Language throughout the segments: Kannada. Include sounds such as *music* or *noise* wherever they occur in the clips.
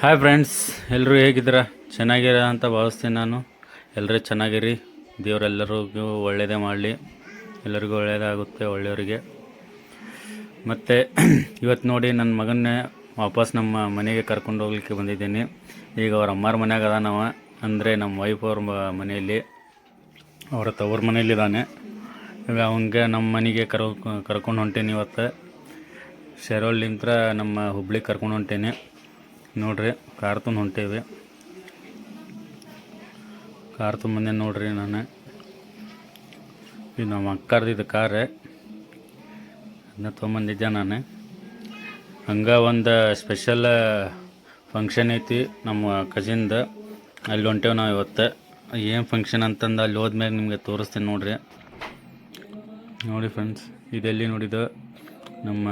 ಹಾಯ್ ಫ್ರೆಂಡ್ಸ್ ಎಲ್ಲರೂ ಹೇಗಿದ್ದೀರಾ? ಚೆನ್ನಾಗಿರ ಅಂತ ಭಾವಿಸ್ತೀನಿ ನಾನು. ಎಲ್ಲರೂ ಚೆನ್ನಾಗಿರಿ. ದೇವರೆಲ್ಲರಿಗೂ ಒಳ್ಳೆಯದೇ ಮಾಡಲಿ. ಎಲ್ಲರಿಗೂ ಒಳ್ಳೆಯದಾಗುತ್ತೆ ಒಳ್ಳೆಯವರಿಗೆ. ಮತ್ತು *clears throat* ಇವತ್ತು ನೋಡಿ ನನ್ನ ಮಗನ್ನೇ ವಾಪಸ್ ನಮ್ಮ ಮನೆಗೆ ಕರ್ಕೊಂಡು ಹೋಗ್ಲಿಕ್ಕೆ ಬಂದಿದ್ದೀನಿ. ಈಗ ಅವ್ರ ಅಮ್ಮಾರ ಮನೆಯಾಗ ಅದಾನವ ಅಂದರೆ ನಮ್ಮ ವೈಫ್ ಅವ್ರ ಮನೆಯಲ್ಲಿ. ಅವರ ತವ್ರ ಮನೆಯಲ್ಲಿದ್ದಾನೆ ಈಗ ಅವನಿಗೆ ನಮ್ಮ ಮನೆಗೆ ಕರ್ ಕರ್ಕೊಂಡು ಹೊಂಟೀನಿ ಇವತ್ತು. ಶೆರೋಲಿಂತ್ರ ನಮ್ಮ ಹುಬ್ಳಿಗೆ ಕರ್ಕೊಂಡು ಹೊಂಟೇನಿ. ನೋಡ್ರಿ, ಕಾರ್ ತುಂಬ ಹೊಂಟೇವಿ. ಕಾರ್ ತುಂಬಂದೆ ನೋಡ್ರಿ ನಾನು. ಇದು ನಮ್ಮ ಅಕ್ಕಾರ್ದಿದ್ದು ಕಾರ್. ಅದನ್ನ ತೊಗೊಂಬಂದಿದ್ದೆ ನಾನು. ಹಂಗೆ ಒಂದು ಸ್ಪೆಷಲ್ ಫಂಕ್ಷನ್ ಐತಿ ನಮ್ಮ ಕಸಿನ್ದ ಅಲ್ಲಿ ಹೊಂಟೇವು ನಾವು ಇವತ್ತು. ಏನು ಫಂಕ್ಷನ್ ಅಂತಂದು ಅಲ್ಲಿ ಹೋದ್ಮೇಲೆ ನಿಮಗೆ ತೋರಿಸ್ತೀನಿ ನೋಡ್ರಿ. ನೋಡಿ ಫ್ರೆಂಡ್ಸ್ ಇದೆಲ್ಲಿ ನೋಡಿದ ನಮ್ಮ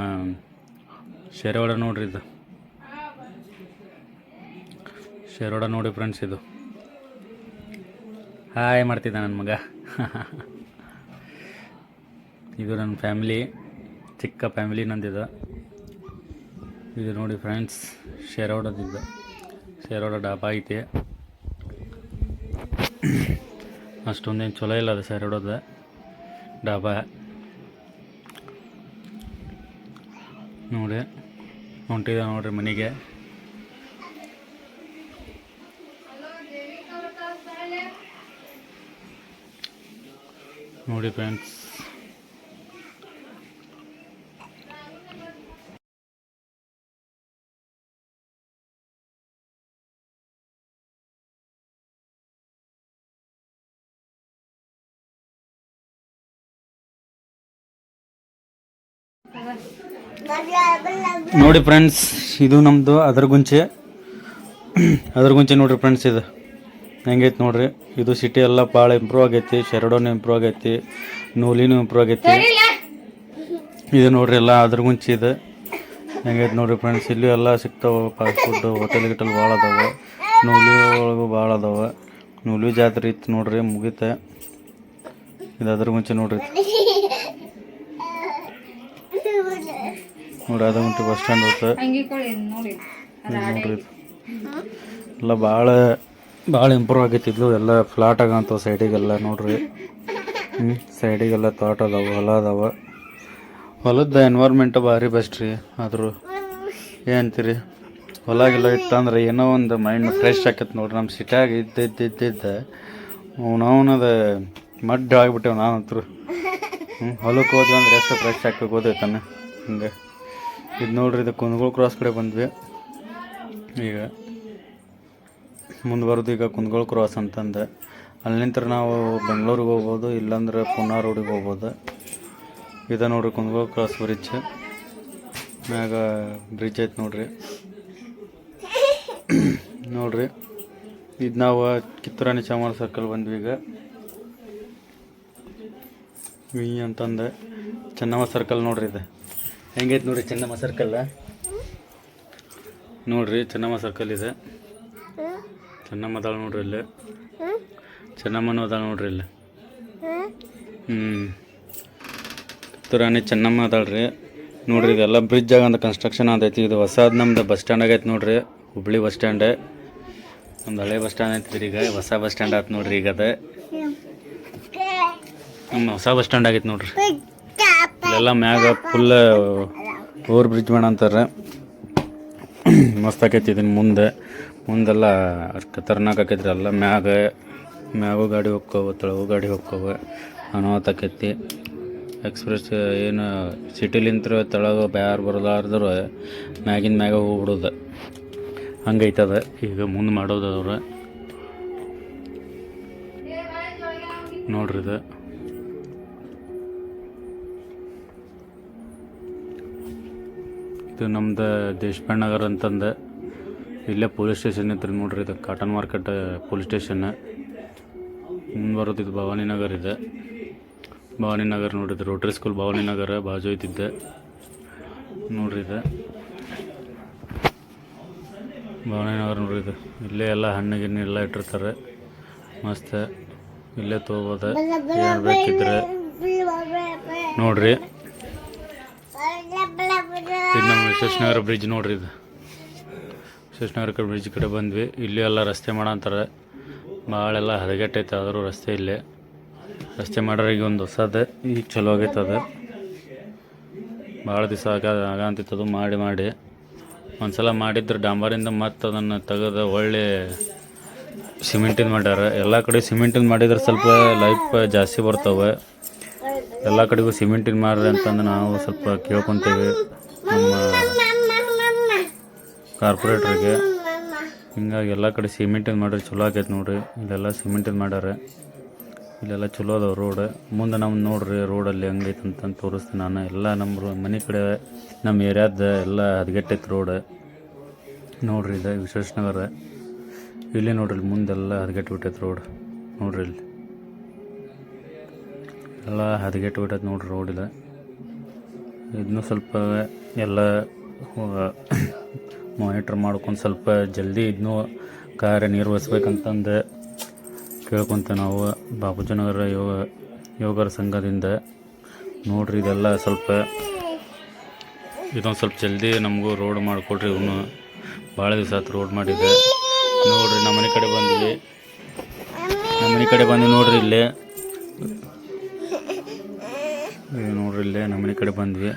ಶೆರವಾಡ ನೋಡ್ರಿ ಇದು. ಶೆರವಾಡ ನೋಡಿ ಫ್ರೆಂಡ್ಸ್ ಇದು. ಹಾಯ್ ಮಾಡ್ತಿದ್ದ ನನ್ನ ಮಗ. *laughs* ಇದು ನನ್ನ ಫ್ಯಾಮಿಲಿ ಚಿಕ್ಕ ಫ್ಯಾಮಿಲಿ ನಂದಿದೆ. ಇದು ನೋಡಿ ಫ್ರೆಂಡ್ಸ್ ಶೇರೋಡದಿದ್ದು. ಶೇರೋಡ ಡಾಬಾ ಐತಿ. *clears throat* ಅಷ್ಟೊಂದೇನು ಚಲೋ ಇಲ್ಲ ಅದು ಶೆರೋಡದ ಡಾಬಾ. ನೋಡಿ ಹೊಂಟಿದ್ದ ನೋಡ್ರಿ ಮನೆಗೆ. ನೋಡಿ ಫ್ರೆಂಡ್ಸ್. ನೋಡಿ ಫ್ರೆಂಡ್ಸ್ ಇದು ನಮ್ಮದು ಅದರ ಗುಂಚೆ ನೋಡ್ರಿ ಫ್ರೆಂಡ್ಸ್ ಇದು. ಹೆಂಗೈತೆ ನೋಡ್ರಿ. ಇದು ಸಿಟಿ ಎಲ್ಲ ಭಾಳ ಇಂಪ್ರೂವ್ ಆಗೈತಿ ಶೆರಡೋನು ಇಂಪ್ರೂವ್ ಆಗೈತಿ ನೂಲಿನು ಇಂಪ್ರೂವ್ ಆಗೈತಿ. ಇದು ನೋಡ್ರಿ ಎಲ್ಲ ಅದ್ರ ಮುಂಚೆ ಇದೆ. ಹೆಂಗೈತೆ ನೋಡ್ರಿ ಫ್ರೆಂಡ್ಸ್ ಇಲ್ಲೂ ಎಲ್ಲ ಸಿಗ್ತಾವೆ ಫಾಸ್ಟ್ ಫುಡ್ ಹೋಟೆಲ್ ಗಿಟಲ್ ಭಾಳ ಅದಾವೆ. ನೂಲಿ ಒಳಗೂ ಭಾಳ ಅದಾವೆ. ನೂಲಿ ಜಾತ್ರೆ ಇತ್ತು ನೋಡ್ರಿ ಮುಗಿತೆ. ಇದು ಅದ್ರ ಮುಂಚೆ ನೋಡ್ರಿ. ನೋಡ್ರಿ ಅದ್ರ ಮುಂಚೆ ಬಸ್ ಸ್ಟ್ಯಾಂಡ್ ಹೋಗ್ತದೆ ನೋಡ್ರಿ ಇದು. ಎಲ್ಲ ಭಾಳ ಭಾಳ ಇಂಪ್ರೂವ್ ಆಗೈತಿ ಇದು ಎಲ್ಲ ಫ್ಲಾಟ್ ಆಗಂತವ ಸೈಡಿಗೆಲ್ಲ ನೋಡ್ರಿ. ಹ್ಞೂ ಸೈಡಿಗೆಲ್ಲ ತೋಟ ಅದಾವೆ, ಹೊಲ ಅದಾವ. ಹೊಲದ ಎನ್ವೈರ್ಮೆಂಟ್ ಭಾರಿ ಬೆಸ್ಟ್ ರೀ. ಆದರೂ ಏನಂತೀರಿ ಹೊಲಗೆಲ್ಲ ಇತ್ತಂದ್ರೆ ಏನೋ ಒಂದು ಮೈಂಡ್ ಫ್ರೆಶ್ ಆಕೈತೆ ನೋಡ್ರಿ. ನಮ್ಮ ಸಿಟ್ಯಾಗ ಇದ್ದಿದ್ದಿದ್ದಿದ್ದ ಇದ್ದ ಮಡ್ಡ ಅವನವನದ ಮಡ್ ಆಗ್ಬಿಟ್ಟೆವು ನಾವಂತರು ಹ್ಞೂ ಹೊಲಕ್ಕೆ ಹೋದ್ವಿ ಅಂದ್ರೆ ಎಷ್ಟು ಫ್ರೆಶ್ ಆಗಿ ಹೋದೈತಾನೆ ಹಿಂಗೆ. ಇದು ನೋಡ್ರಿ, ಇದು ಕುಂದಗೋಳ ಕ್ರಾಸ್ ಕಡೆ ಬಂದ್ವಿ. ಈಗ ಮುಂದೆ ಈಗ ಕುಂದಗೋಳ ಕ್ರಾಸ್ ಅಂತಂದು. ಅಲ್ಲಿಂತ್ರ ನಾವು ಬೆಂಗಳೂರಿಗೆ ಹೋಗ್ಬೋದು, ಇಲ್ಲಾಂದ್ರೆ ಪುನಾ ರೋಡಿಗೆ ಹೋಗ್ಬೋದು. ಇದು ನೋಡ್ರಿ ಕುಂದಗೋಳ ಕ್ರಾಸ್ ಬ್ರಿಡ್ಜ್ ಮ್ಯಾಗ ಬ್ರಿಡ್ಜ್ ಐತೆ ನೋಡ್ರಿ. *coughs* ನೋಡ್ರಿ. ಇದು ನಾವು ಕಿತ್ತೂರಾಣಿ ಚಾಮರ ಸರ್ಕಲ್ ಬಂದ್ವಿ ಈಗ. ವಿ ಅಂತಂದು. ಚೆನ್ನಮ್ಮ ಸರ್ಕಲ್ ನೋಡ್ರಿ ಇದು. ಹೆಂಗೈತೆ ನೋಡ್ರಿ ಚೆನ್ನಮ್ಮ ಸರ್ಕಲ್ ನೋಡ್ರಿ ಚೆನ್ನಮ್ಮ ಸರ್ಕಲ್ ಇದೆ. ಚೆನ್ನಮ್ಮ ಅದಾಳ ನೋಡ್ರಿ ಇಲ್ಲಿ ಚೆನ್ನಮ್ಮನೂ ಅದಾಳ ನೋಡ್ರಿ ಇಲ್ಲಿ ಹ್ಞೂ ಕಿತ್ತೂರಾಣಿ ಚೆನ್ನಮ್ಮ ಅದಾಳ್ರಿ. ನೋಡ್ರಿ ಇದೆಲ್ಲ ಬ್ರಿಡ್ಜ್ ಆಗಂತ ಕನ್ಸ್ಟ್ರಕ್ಷನ್ ಆದೈತಿ. ಇದು ಹೊಸಾದ್ ನಮ್ದು ಬಸ್ ಸ್ಟ್ಯಾಂಡ್ ಆಗೈತೆ ನೋಡ್ರಿ. ಹುಬ್ಳಿ ಬಸ್ ಸ್ಟ್ಯಾಂಡ್ ನಮ್ದು ಹಳೆ ಬಸ್ ಸ್ಟ್ಯಾಂಡ್ ಐತಿ ಈಗ. ಹೊಸ ಬಸ್ ಸ್ಟ್ಯಾಂಡ್ ಆಯ್ತು ನೋಡ್ರಿ ಈಗ ಅದೇ. ನಮ್ಮ ಹೊಸ ಬಸ್ ಸ್ಟ್ಯಾಂಡ್ ಆಗೈತೆ ನೋಡ್ರಿ. ಇಲ್ಲೆಲ್ಲ ಮ್ಯಾಗ ಫುಲ್ ಓವರ್ ಬ್ರಿಡ್ಜ್ ಮಾಡಂತಾರೆ. ಮಸ್ತ್ ಆಕೈತಿ ಇದನ್ನ ಮುಂದೆ. ಮುಂದೆಲ್ಲ ಖತರ್ನಾಕ್ ಆಕೈತ್ರಿ ಎಲ್ಲ. ಮ್ಯಾಗ, ಮ್ಯಾಗೂ ಗಾಡಿ ಹೋಗ್ಕವ ತೆಳಗು ಗಾಡಿ ಹೋಗ್ಕವ ಅನಾಹುತ ಆಕೈತಿ. ಎಕ್ಸ್ಪ್ರೆಸ್ ಏನು ಸಿಟಿಲಿಂತ್ರ ತೆಳಗ ಬ್ಯಾರು ಬರಲಾರ್ದ್ರೆ ಮ್ಯಾಗಿನ ಮ್ಯಾಗ ಹೋಗ್ಬಿಡೋದು. ಹಂಗೈತದ. ಈಗ ಮುಂದೆ ಮಾಡೋದು ಅವ್ರು ನೋಡ್ರಿ ಇದು. ಇದು ನಮ್ದು ದೇಶಪಾಂಡ್ ನಗರ್ ಅಂತಂದು. ಇಲ್ಲೇ ಪೊಲೀಸ್ ಸ್ಟೇಷನ್ ಇತ್ತು ನೋಡ್ರಿ, ಇದು ಕಾಟನ್ ಮಾರ್ಕೆಟ್, ಪೊಲೀಸ್ ಸ್ಟೇಷನ್. ಮುಂದೆ ಇದು ಭವಾನಿ ನಗರ್ ಇದೆ. ಭವಾನಿ ನಗರ್ ನೋಡಿದ್ದು ರೋಟ್ರಿ ಸ್ಕೂಲ್ ಭವಾನಿ ನಗರ ಬಾಜು ಐತಿದ್ದೆ. ನೋಡ್ರಿ ಇದು. ಭವಾನಿ ನಗರ ನೋಡ್ರಿ ಇದು. ಇಲ್ಲೇ ಎಲ್ಲ ಹಣ್ಣು ಗಿಣ್ಣು ಎಲ್ಲ ಇಟ್ಟಿರ್ತಾರೆ. ಮಸ್ತ್. ಇಲ್ಲೇ ತೊಗೋಬೋದು. ಏನು ನೋಡ್ರಿ. ಇದು ನಮ್ಮ ಬ್ರಿಡ್ಜ್ ನೋಡ್ರಿ ಇದು. ಕೃಷ್ಣನಗರ ಕಡೆ ಬ್ರಿಡ್ಜ್ ಕಡೆ ಬಂದ್ವಿ. ಇಲ್ಲಿ ಎಲ್ಲ ರಸ್ತೆ ಮಾಡಂತಾರೆ ಭಾಳೆಲ್ಲ ಹದಗೆಟ್ಟೈತೆ, ಆದರೂ ರಸ್ತೆ ಇಲ್ಲಿ. ರಸ್ತೆ ಮಾಡ್ರೆ ಈಗ ಒಂದು ಹೊಸದ, ಈಗ ಚಲೋ ಆಗೈತೆ ಅದು. ಭಾಳ ದಿವಸ ಆಗ ಆಗಂತಿತ್ತದು ಮಾಡಿ ಮಾಡಿ. ಒಂದ್ಸಲ ಮಾಡಿದ್ರೆ, ಡಾಂಬರಿಂದ ಮತ್ತೆ ಅದನ್ನು ತೆಗೆದು ಒಳ್ಳೆ ಸಿಮೆಂಟಿಂದ ಮಾಡ್ಯಾರ. ಎಲ್ಲ ಕಡೆ ಸಿಮೆಂಟಿಂದ ಮಾಡಿದ್ರೆ ಸ್ವಲ್ಪ ಲೈಫ್ ಜಾಸ್ತಿ ಬರ್ತವೆ. ಎಲ್ಲ ಕಡೆಗೂ ಸಿಮೆಂಟಿಂದ ಮಾಡ್ರಿ ಅಂತಂದು ನಾವು ಸ್ವಲ್ಪ ಕೇಳ್ಕೊತೀವಿ. ಕಾರ್ಪೊರೇಟ್ರಿಗೆ. ಹಿಂಗಾಗಿ ಎಲ್ಲ ಕಡೆ ಸಿಮೆಂಟಿಂದ ಮಾಡ್ರಿ ಚಲೋ ಆಗೈತೆ ನೋಡ್ರಿ. ಇಲ್ಲೆಲ್ಲ ಸಿಮೆಂಟಿಂದ ಮಾಡ್ಯಾರ. ಇಲ್ಲೆಲ್ಲ ಚಲೋ ಅದಾವ ರೋಡ್ ಮುಂದೆ ನಮ್ಮ ನೋಡ್ರಿ ರೋಡಲ್ಲಿ ಹೆಂಗೈತೆ ಅಂತ ತೋರಿಸ್ತೀನಿ ನಾನು. ಎಲ್ಲ ನಮ್ಮ ಮನೆ ಕಡೆ ನಮ್ಮ ಏರಿಯಾದ ಎಲ್ಲ ಹದಗೆಟ್ಟೈತೆ ರೋಡ್ ನೋಡ್ರಿ ಇದು ವಿಶ್ವೇಶ್ನಗರ ಇಲ್ಲಿ ನೋಡ್ರಿ ಮುಂದೆಲ್ಲ ಹದಗೆಟ್ಟು ಬಿಟ್ಟೈತೆ ರೋಡ್ ನೋಡ್ರಿ ಇಲ್ಲಿ. ಎಲ್ಲ ಹದಗೆಟ್ಟು ಬಿಟ್ಟೈತೆ ನೋಡ್ರಿ ರೋಡ್ ಇದೆ. ಇದನ್ನು ಸ್ವಲ್ಪ ಎಲ್ಲ ಮಾನಿಟ್ರ್ ಮಾಡ್ಕೊಂಡು ಸ್ವಲ್ಪ ಜಲ್ದಿ ಇದನ್ನು ಕಾರ್ಯ ನಿರ್ವಹಿಸ್ಬೇಕಂತಂದು ಕೇಳ್ಕೊತ ನಾವು ಬಾಬುಜನಗರ ಯೋಗ, ಯೋಗರ ಸಂಘದಿಂದ. ನೋಡ್ರಿ ಇದೆಲ್ಲ ಸ್ವಲ್ಪ, ಇದೊಂದು ಸ್ವಲ್ಪ ಜಲ್ದಿ ನಮಗೂ ರೋಡ್ ಮಾಡಿಕೊಡ್ರಿ ಇವನು. ಭಾಳ ದಿವಸ ಆಯ್ತು ರೋಡ್ ಮಾಡಿದ್ದೆ ನೋಡ್ರಿ ನಮ್ಮ ಮನೆ ಕಡೆ ಬಂದ್ವಿ. ನಮ್ಮ ಮನೆ ಕಡೆ ಬಂದು ನೋಡ್ರಿ ಇಲ್ಲೇ. ನೋಡ್ರಿ ಇಲ್ಲೇ ನಮ್ಮ ಮನೆ ಕಡೆ ಬಂದ್ವಿ.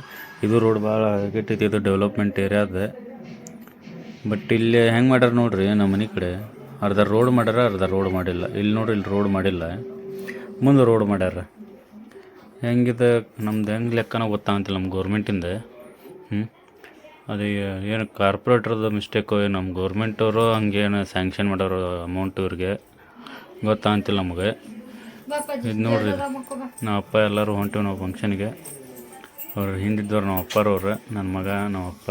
ಇದು ರೋಡ್ ಭಾಳ ಕೆಟ್ಟೈತಿ ಇದು ಡೆವಲಪ್ಮೆಂಟ್ ಏರಿಯಾದ ಬಟ್ ಇಲ್ಲಿ ಹೆಂಗೆ ಮಾಡ್ಯಾರ ನೋಡ್ರಿ ನಮ್ಮ ಮನೆ ಕಡೆ. ಅರ್ಧ ರೋಡ್ ಮಾಡ್ಯಾರ ಅರ್ಧ ರೋಡ್ ಮಾಡಿಲ್ಲ. ಇಲ್ಲಿ ನೋಡ್ರಿ ಇಲ್ಲಿ ರೋಡ್ ಮಾಡಿಲ್ಲ. ಮುಂದೆ ರೋಡ್ ಮಾಡ್ಯಾರ. ಹೆಂಗಿದೆ ನಮ್ದು ಹೆಂಗೆ ಲೆಕ್ಕನ ಗೊತ್ತಾಗಂತಿಲ್ಲ ನಮ್ಮ ಗೌರ್ಮೆಂಟಿಂದ ಹ್ಞೂ ಅದು ಏನು ಕಾರ್ಪೊರೇಟ್ರದ್ದು ಮಿಸ್ಟೇಕು ನಮ್ಮ ಗೌರ್ಮೆಂಟವರು ಹಂಗೇನು ಸ್ಯಾಂಕ್ಷನ್ ಮಾಡೋರು ಅಮೌಂಟ್ ಇವ್ರಿಗೆ ಗೊತ್ತಾಗಂತಿಲ್ಲ ನಮಗೆ. ಇದು ನೋಡ್ರಿ. ನಮ್ಮ ಅಪ್ಪ ಎಲ್ಲರೂ ಹೊಂಟಿವಿ ನಾವು ಫಂಕ್ಷನ್ಗೆ ಅವ್ರು ಹಿಂದಿದ್ದವ್ರು ನಮ್ಮ ಅಪ್ಪರವ್ರು ನನ್ನ ಮಗ ನಮ್ಮ ಅಪ್ಪ.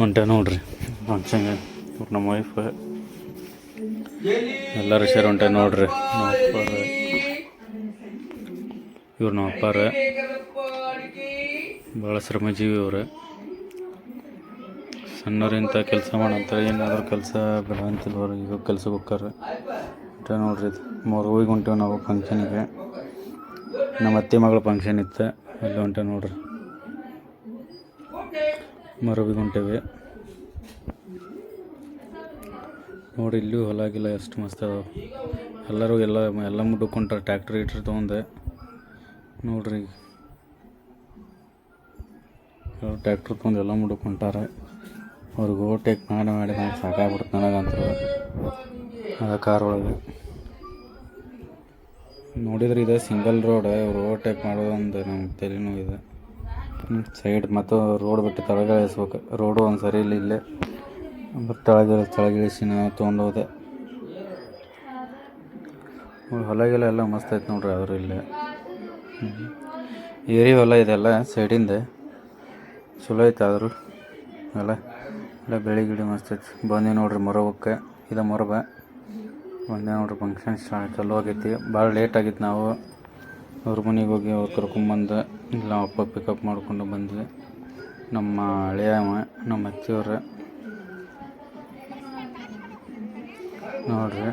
ಹೊಂಟೆ ನೋಡ್ರಿ. ಫಂಕ್ಷನ್ಗೆ ಇವ್ರು ನಮ್ಮ ವೈಫ್ ಎಲ್ಲರೂ ಸೇರಿ ಹೊಂಟೆ ನೋಡ್ರಿ. ನಮ್ಮ ಅಪ್ಪಾರ ಇವ್ರು ನಮ್ಮ ಅಪ್ಪಾರ. ಭಾಳ ಶ್ರಮಜೀವಿ ಇವ್ರು ಸಣ್ಣವ್ರಿಂತ ಕೆಲಸ ಮಾಡಂತಾರೆ ಏನಾದರೂ ಕೆಲಸ ಬೇಡ ಈಗ ಕೆಲ್ಸಕ್ಕೆ ಹೋಗ್ತಾರೆ. ನೋಡ್ರಿ ಇದು. ಮೂರು ಹೂವಿಗೆ ಹೊಂಟೇವೆ ನಾವು ಫಂಕ್ಷನಿಗೆ ನಮ್ಮ ಅತ್ತೆ ಮಗಳ ಫಂಕ್ಷನ್ ಇತ್ತು. ಅಲ್ಲಿ ಹೊಂಟೆ ನೋಡ್ರಿ. ಮರುವಿಗೆ ಹೊಂಟೇವಿ ನೋಡಿ, ಇಲ್ಲೂ ಹೊಲ ಗಿಲ್ಲ ಎಷ್ಟು ಮಸ್ತ್ ಅದಾವ. ಎಲ್ಲರೂ ಎಲ್ಲ ಎಲ್ಲ ಮುಡ್ಕೊಂತಾರೆ ಟ್ಯಾಕ್ಟ್ರಿ ಗಿಟ್ರಿ ತೊಗೊಂಡೆ. ನೋಡ್ರಿ. ಟ್ಯಾಕ್ಟ್ರ್ ತೊಗೊಂಡು ಎಲ್ಲ ಮುಡ್ಕೊಂತಾರೆ ಅವ್ರಿಗೆ ಓವರ್ಟೇಕ್ ಮಾಡಿ ಮಾಡಿ ನಾನು ಸಾಕಾಗ್ಬಿಡ್ತು ನನಗಂತ. ಅದ ಕಾರ್ ಒಳಗೆ ನೋಡಿದ್ರೆ ಇದೆ ಸಿಂಗಲ್ ರೋಡ್, ಇವ್ರು ಓವರ್ಟೇಕ್ ಮಾಡೋದೊಂದು ನಮ್ಗೆ ತಲೆನೋವು ಇದೆ ಸೈಡ್ ಮತ್ತು ರೋಡ್ ಬಿಟ್ಟು ತಳಗಿಳಿಸ್ಬೇಕು ರೋಡು ಒಂದು ಸರಿ ಇಲ್ಲ ಇಲ್ಲೇ ಮತ್ತು ತೆಳಗೆ ನಾನು ತೊಗೊಂಡು ಹೋದೆ. ಹೊಲಗೆಲ್ಲ ಎಲ್ಲ ಮಸ್ತ್ ಐತೆ ನೋಡ್ರಿ ಆದರೂ ಇಲ್ಲೇ. ಏರಿ ಹೊಲ ಇದೆಲ್ಲ ಸೈಡಿಂದ. ಚಲೋ ಐತೆ ಆದರೂ. ಎಲ್ಲ ಎಲ್ಲ ಬೆಳಿ ಗಿಡ ಮಸ್ತ್ ಐತೆ. ಬಂದೆ ನೋಡ್ರಿ ಮೊರಬಕ್ಕೆ ಇದು ಮೊರಬ ಬಂದೆ ನೋಡ್ರಿ ಫಂಕ್ಷನ್ ಸ್ಟಾರ್ಟ್ ಚಲೋ ಆಗೈತಿ. ಭಾಳ ಲೇಟ್ ಆಗಿತ್ತು ನಾವು. ಅವ್ರ ಮನೆಗೆ ಹೋಗಿ ಅವ್ರು ಕರ್ಕೊಂಬಂದು ಇಲ್ಲ, ಅಪ್ಪ ಪಿಕಪ್ ಮಾಡ್ಕೊಂಡು ಬಂದ್ವಿ. ನಮ್ಮ ಹಳೆಯ ನಮ್ಮ ಅತ್ತಿಯವ್ರ. ನೋಡ್ರಿ.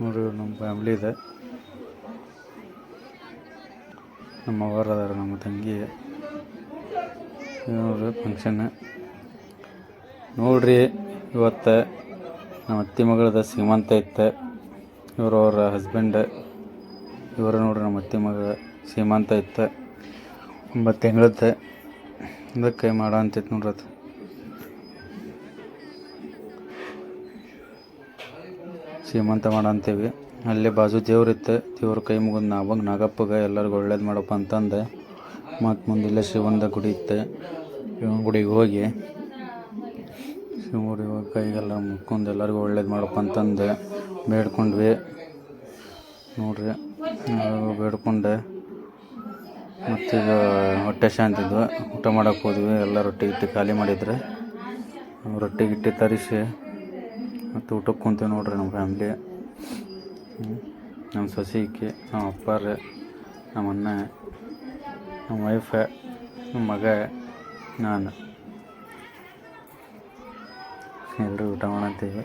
ನೋಡ್ರಿ ನಮ್ಮ ಫ್ಯಾಮ್ಲಿ ಇದೆ. ನಮ್ಮ ಅವರ ನಮ್ಮ ತಂಗಿ. ನೋಡ್ರಿ ಫಂಕ್ಷನ್ ನೋಡ್ರಿ, ಇವತ್ತು ನಮ್ಮ ಅತ್ತಿ ಮಗಳದ ಸೀಮಂತ ಇತ್ತು. ಇವರು ಅವ್ರ ಹಸ್ಬೆಂಡ್ ಇವರು ನೋಡ್ರಿ ನಮ್ಮ ಅತ್ತೆ ಮಗ ಸೀಮಂತ ಇತ್ತು. ಒಂಬತ್ತು ತಿಂಗಳದ್ದು ಇದಕ್ಕೆ ಮಾಡೋ ಅಂತೈತೆ ನೋಡ್ರಿ ಅದು. ಸೀಮಂತ ಮಾಡೋ ಅಂತೀವಿ. ಅಲ್ಲೇ ಬಾಜು ದೇವ್ರಿತ್ತು ದೇವ್ರ ಕೈ ಮುಗಿದು ನಾವಾಗ ನಾಗಪ್ಪಗೆ ಎಲ್ಲರಿಗೂ ಒಳ್ಳೇದು ಮಾಡಪ್ಪ ಅಂತಂದೆ. ಮತ್ತು ಮುಂದೆ ಇಲ್ಲೇ ಶಿವಂದ ಗುಡಿ ಇತ್ತು. ಶಿವನ ಗುಡಿಗೆ ಹೋಗಿ ಶಿವನ ಗುಡಿಗೆ ಹೋಗಿ ಕೈಗೆಲ್ಲ ಮುಕ್ಕೊಂಡು ಎಲ್ಲರಿಗೂ ಒಳ್ಳೇದು ಮಾಡಪ್ಪ ಅಂತಂದು. ಬೇಡ್ಕೊಂಡ್ವಿ. ನೋಡ್ರಿ. ಬೇಡ್ಕೊಂಡೆ. ಮತ್ತೀಗ ಹೊಟ್ಟೆ ಶಾಂತಿದ್ವು. ಊಟ ಮಾಡಕ್ಕೆ ಹೋದ್ವಿ. ಎಲ್ಲ ರೊಟ್ಟಿ ಗಿಟ್ಟಿ ಖಾಲಿ ಮಾಡಿದ್ರೆ. ರೊಟ್ಟಿ ಗಿಟ್ಟಿ ತರಿಸಿ, ಮತ್ತು ಊಟಕ್ಕೆ ಕುಂತೀವಿ ನೋಡ್ರಿ ನಮ್ಮ ಫ್ಯಾಮ್ಲಿ. ನಮ್ಮ ಸೊಸೆಕಿ ನಮ್ಮ ಅಪ್ಪಾರ ನಮ್ಮ ಅಣ್ಣ, ನಮ್ಮ ವೈಫ ನಮ್ಮ ಮಗ, ನಾನು. ಎಲ್ಲರೂ ಊಟ ಮಾಡಂತೀವಿ.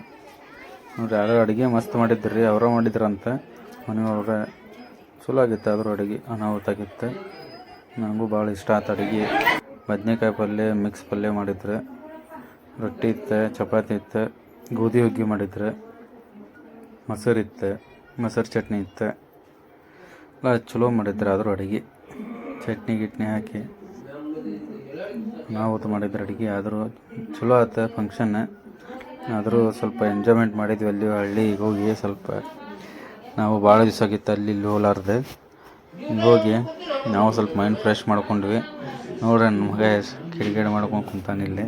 ನೋಡ್ರಿ, ಯಾರೋ ಅಡುಗೆ ಮಸ್ತ್ ಮಾಡಿದ್ರಿ, ಅವರ ಮಾಡಿದ್ರಂತ. ಮನೆಯೊಳಗೆ ಚಲೋ ಆಗಿತ್ತು ಆದರೂ ಅಡುಗೆ. ಅನಾಹುತ ಆಗಿತ್ತು. ನನಗೂ ಭಾಳ ಇಷ್ಟ ಆಯ್ತು ಅಡುಗೆ. ಬದನೆಕಾಯಿ ಪಲ್ಯ, ಮಿಕ್ಸ್ ಪಲ್ಯ ಮಾಡಿದ್ರೆ. ರೊಟ್ಟಿ ಇತ್ತು, ಚಪಾತಿ ಇತ್ತು, ಗೋಧಿ ಹುಗ್ಗಿ ಮಾಡಿದ್ರು. ಮೊಸರು ಇತ್ತು, ಮೊಸರು ಚಟ್ನಿ ಇತ್ತು. ಎಲ್ಲ ಚಲೋ ಮಾಡಿದ್ರು ಆದರೂ ಅಡುಗೆ. ಚಟ್ನಿ ಗಿಟ್ನಿ ಹಾಕಿ. ನಾವು ಮಾಡಿದ್ರು ಅಡುಗೆ ಆದರೂ ಚಲೋ ಆಯ್ತು ಫಂಕ್ಷನ್ ಆದರೂ ಸ್ವಲ್ಪ ಎಂಜಾಯ್ಮೆಂಟ್ ಮಾಡಿದ್ವಿ ಅಲ್ಲಿ, ಹಳ್ಳಿಗೆ ಹೋಗಿ ಸ್ವಲ್ಪ ನಾವು ಭಾಳ ದಿವಸ ಆಗಿತ್ತು ಅಲ್ಲಿ ಇಲ್ಲಿ ಹೋಲಾರ್ದೆ. ಹಿಂಗ್ ನಾವು ಸ್ವಲ್ಪ ಮೈಂಡ್ ಫ್ರೆಶ್ ಮಾಡ್ಕೊಂಡ್ವಿ. ನೋಡ್ರಿ ನನ್ನ ಮಗ ಕಿಡಿಗೇಡಿ ಮಾಡ್ಕೊಂಡು ಕುಂತಾನೆ ಇಲ್ಲಿ.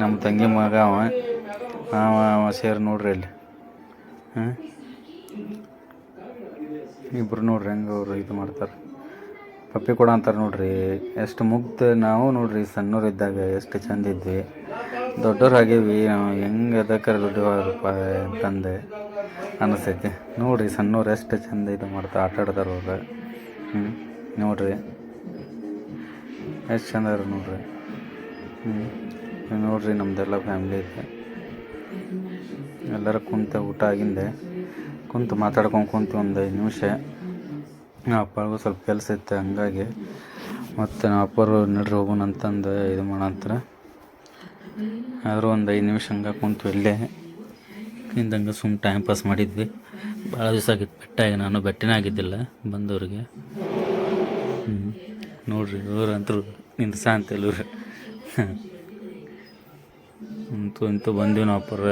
ನಮ್ಮ ತಂಗಿ ಮಗ ಅವ. ಅವ ಸೇರಿ ನೋಡ್ರಿ ಅಲ್ಲಿ. ಹಾಂ? ಇಬ್ರು ನೋಡ್ರಿ ಹೆಂಗೆ ಅವರು ಇದು ಮಾಡ್ತಾರೆ. ಪಪ್ಪಿ ಕೊಡ ಅಂತಾರೆ ನೋಡ್ರಿ, ಎಷ್ಟು ಮುಗ್ಧ ನಾವು ನೋಡ್ರಿ ಇದ್ದಾಗ ಎಷ್ಟು ಚಂದ ಇದ್ವಿ. ದೊಡ್ಡವ್ರು ಆಗೇವಿ ನಾವು ಹೆಂಗೆ ಅದಕ್ಕಾರೆ ದೊಡ್ಡವರಪ್ಪ ಅಂತಂದೆ. ಅನಿಸ್ತೈತಿ. ನೋಡಿರಿ, ಸಣ್ಣವ್ರು ಎಷ್ಟು ಚಂದ ಇದು ಮಾಡ್ತಾ ಆಟ ಆಡ್ತಾರೆ ಅವ್ರು. ಹ್ಞೂ ನೋಡ್ರಿ. ಎಷ್ಟು ಚಂದ ಇರೋ ನೋಡಿರಿ. ಹ್ಞೂ ನೋಡಿರಿ ನಮ್ದೆಲ್ಲ ಫ್ಯಾಮ್ಲಿ ಐತೆ. ಎಲ್ಲರೂ ಕುಂತ ಊಟ ಆಗಿಂದೆ ಕುಂತು ಮಾತಾಡ್ಕೊಂಡು ಕುಂತು ಒಂದು ಐದು ನಿಮಿಷ. ನಮ್ಮ ಅಪ್ಪಗೂ ಸ್ವಲ್ಪ ಕೆಲಸ ಇತ್ತು ಹಂಗಾಗಿ. ಮತ್ತು ನಮ್ಮ ಅಪ್ಪರು ನಡ್ರಿ ಹೋಗೋಣ ಅಂತಂದು ಇದು ಮಾಡಂತಾರೆ ಆದರೂ ಒಂದು ಐದು ನಿಮಿಷ ಹಂಗೆ ಕುಂತು ಇಲ್ಲೇ. ಹಿಂದಂಗೆ ಸುಮ್ಮ ಟೈಮ್ ಪಾಸ್ ಮಾಡಿದ್ವಿ. ಭಾಳ ದಿವಸ ಆಗಿತ್ತು ಬೆಟ್ಟಾಗಿ ನಾನು ಬೆಟ್ಟನೇ ಆಗಿದ್ದಿಲ್ಲ ಬಂದವ್ರಿಗೆ. ಹ್ಞೂ ನೋಡ್ರಿ ಅಂತರು ನಿಂತ ಶಾಂತಿ ಊರು ಅಂತೂ, ಇಂತೂ ಬಂದೀವಿ ನಾವು ಅಪ್ಪರ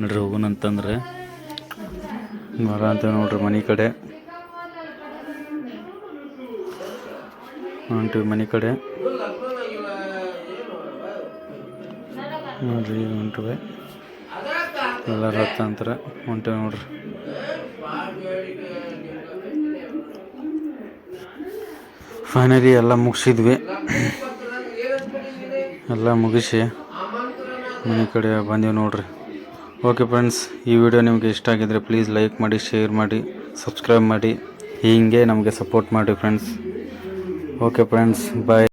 ನೋಡ್ರಿ ಅಂತಂದ್ರೆ. ಬರ ಅಂತ ನೋಡ್ರಿ ಮನೆ ಕಡೆ. ಹೊಂಟಿವಿ ಮನೆ ಕಡೆ. ನೋಡ್ರಿ, ಹೊಂಟಿವೆ. ಎಲ್ಲರ ಅಂತಾರೆ. ಹೊಂಟೆ ನೋಡ್ರಿ. ಫೈನಲಿ ಎಲ್ಲ ಮುಗಿಸಿದ್ವಿ. ಎಲ್ಲ ಮುಗಿಸಿ ಮನೆ ಕಡೆ ಬಂದೀವಿ ನೋಡ್ರಿ. ಓಕೆ ಫ್ರೆಂಡ್ಸ್ ಈ ವಿಡಿಯೋ ನಿಮಗೆ ಇಷ್ಟ ಆಗಿದ್ರೆ ಪ್ಲೀಸ್ ಲೈಕ್ ಮಾಡಿ ಶೇರ್ ಮಾಡಿ ಸಬ್ಸ್ಕ್ರೈಬ್ ಮಾಡಿ. ಹೀಗೆ ನಮಗೆ ಸಪೋರ್ಟ್ ಮಾಡಿ ಫ್ರೆಂಡ್ಸ್ ಓಕೆ ಫ್ರೆಂಡ್ಸ್ ಬಾಯ್